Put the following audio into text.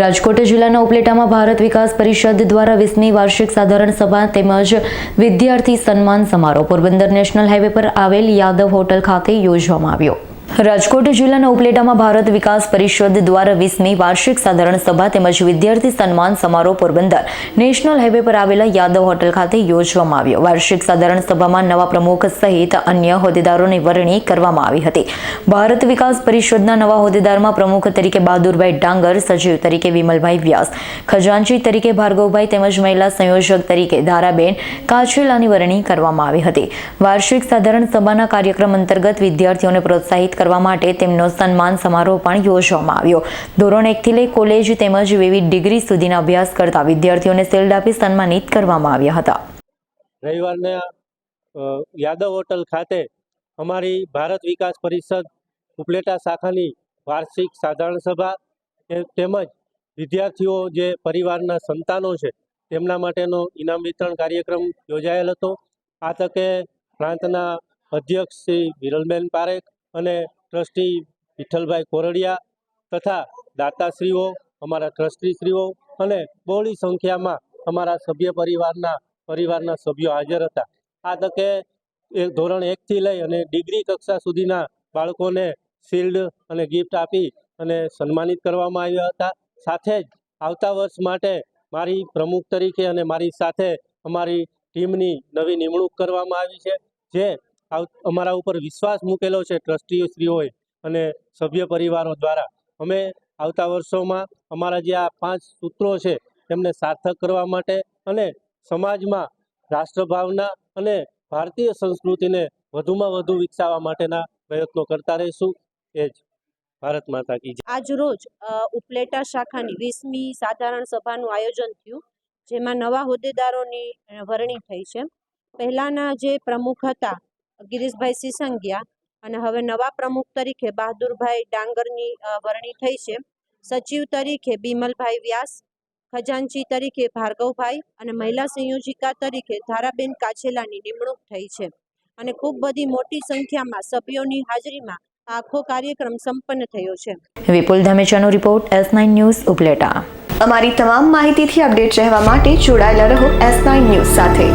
રાજકોટ જિલ્લાના ઉપલેટામાં ભારત વિકાસ પરિષદ દ્વારા વીસમી વાર્ષિક સાધારણ સભા તેમજ વિદ્યાર્થી સન્માન સમારોહ. પોરબંદર નેશનલ હાઈવે પર આવેલ યાદવ હોટલ ખાતે યોજવામાં આવ્યો. રાજકોટ જિલ્લાના ઉપલેટામાં ભારત વિકાસ પરિષદ દ્વારા વીસમી વાર્ષિક સાધારણ સભા તેમજ વિદ્યાર્થી સન્માન સમારોહ પોરબંદર નેશનલ હાઈવે પર આવેલા યાદવ હોટલ ખાતે યોજવામાં આવ્યો. વાર્ષિક સાધારણ સભામાં નવા પ્રમુખ સહિત અન્ય હોદ્દેદારોની વરણી કરવામાં આવી હતી. ભારત વિકાસ પરિષદના નવા હોદ્દેદારમાં પ્રમુખ તરીકે બહાદુરભાઈ ડાંગર, સચિવ તરીકે વિમલભાઈ વ્યાસ, ખજાનચી તરીકે ભાર્ગવભાઈ તેમજ મહિલા સંયોજક તરીકે ધારાબેન કાછેલાની વરણી કરવામાં આવી હતી. વાર્ષિક સાધારણ સભાના કાર્યક્રમ અંતર્ગત વિદ્યાર્થીઓને પ્રોત્સાહિત કરવા માટે તેમનો સન્માન સમારોહ પણ યોજવામાં આવ્યો. ધોરણ એકથી લઈ કોલેજ તેમજ વિવિધ ડિગ્રી સુધીના અભ્યાસ કરતા વિદ્યાર્થીઓને શિલ્ડ આપી સન્માનિત કરવામાં આવ્યા હતા. રવિવારના યાદવ હોટલ ખાતે અમારી ભારત વિકાસ પરિષદ ઉપલેટા શાખાની વાર્ષિક સાધારણ સભા તેમજ વિદ્યાર્થીઓ જે પરિવારના સંતાનો છે તેમના માટેનો ઇનામ વિતરણ કાર્યક્રમ યોજાયેલ હતો. આ તકે પ્રાંતના અધ્યક્ષ શ્રી વિરલબેન પારેખ અને ટ્રસ્ટી વિઠ્ઠલભાઈ કોરડિયા તથા દાતાશ્રીઓ, અમારા ટ્રસ્ટીશ્રીઓ અને બહોળી સંખ્યામાં અમારા સભ્ય પરિવારના પરિવારના સભ્યો હાજર હતા. આ તકે ધોરણ એકથી લઈ અને ડિગ્રી કક્ષા સુધીના બાળકોને શિલ્ડ અને ગિફ્ટ આપી અને સન્માનિત કરવામાં આવ્યા હતા. સાથે જ આવતા વર્ષ માટે મારી પ્રમુખ તરીકે અને મારી સાથે અમારી ટીમની નવી નિમણૂક કરવામાં આવી છે, જે અમારા ઉપર વિશ્વાસ મૂકેલો છે ટ્રસ્ટીઓશ્રીઓએ અને સભ્ય પરિવારો દ્વારા. અમે આવતા વર્ષોમાં અમારા જે આ પાંચ સૂત્રો છે તેમને સાર્થક કરવા માટે અને સમાજમાં રાષ્ટ્રભાવના અને ભારતીય સંસ્કૃતિને વધુમાં વધુ વિકસાવવા માટેના પ્રયત્નો કરતા રહીશું. એ જ ભારત માતા કી. આજ રોજ ઉપલેટા શાખાની વીસમી સાધારણ સભાનું આયોજન થયું, જેમાં નવા હોદ્દેદારોની વરણી થઈ છે. પહેલાંના જે પ્રમુખ હતા ગિરીશભાઈ સિસંગિયા અને હવે નવા પ્રમુખ તરીકે બહાદુરભાઈ ડાંગરની વરણી થઈ છે. સચિવ તરીકે બિમલભાઈ વ્યાસ ખજાનચી તરીકે ભાર્ગવભાઈ અને મહિલા સંયોજિકા તરીકે ધારાબેન કાછેલાની નિમણૂક થઈ છે. અને ખૂબ બધી મોટી સંખ્યામાં સભ્યોની હાજરીમાં આખો કાર્યક્રમ સંપન્ન થયો છે. Vipul ધમેચાનો report S nine news Upleta. અમારી તમામ માહિતીથી અપડેટ રહેવા માટે જોડાયેલા રહો એસ નાઇન ન્યૂઝ સાથે.